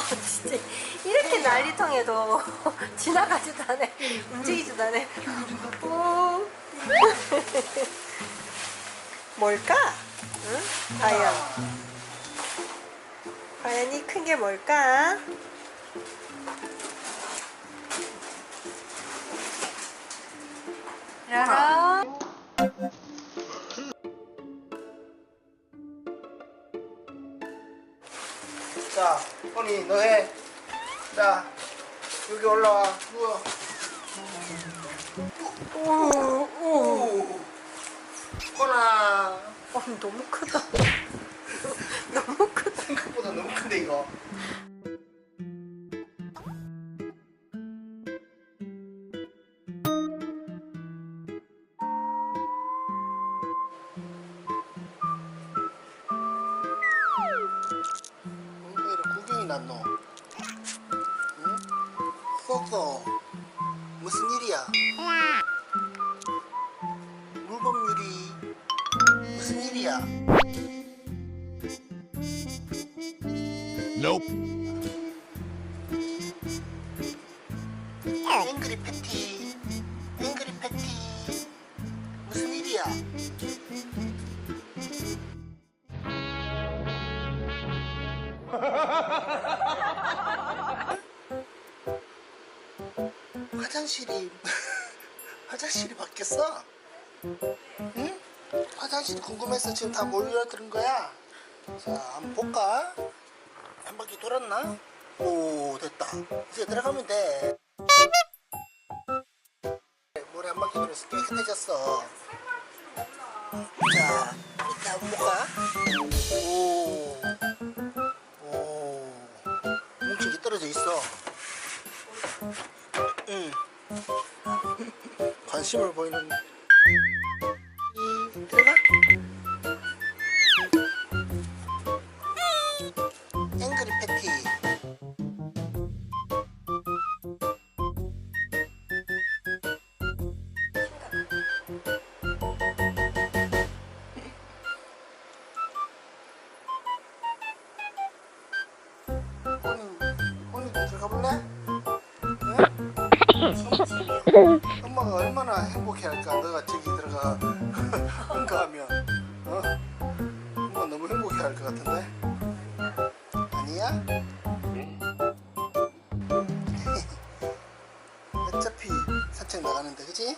진짜 이렇게 난리통에도 지나가지도 않아 움직이지도 않아 오. 뭘까? 응? 과연 과연 이 큰 게 뭘까? 라라 자, honey, 너 해. 자, 여기 올라와. 누워. 오, 오. 호나. 어, 너무 크다 너무 크다 생각보다 너무 큰데, 이거. 구경이 났노? 응? 쏘쏘 무슨 일이야? 물범유리 무슨 일이야? 앵그리 패티 화장실이 화장실이 바뀌었어? 응? 화장실이 궁금해서 지금 다 몰려드는 거야. 자, 한번 볼까? 한 바퀴 돌았나? 오, 됐다. 이제 들어가면 돼. 물에 한 바퀴 돌아서 깨끗해졌어. 자, 이렇게 한번 볼까? 오, 오, 뭉친 게 떨어져 있어. 응. 관심을 보이는 이 들어가. 앵그리 패티. 오늘 오늘 들어가 볼래? 응? 엄마가 얼마나 행복해할까 너가 저기 들어가 응가하면 어? 엄마 너무 행복해할 것 같은데 아니야? 어차피 산책 나가는데 그지?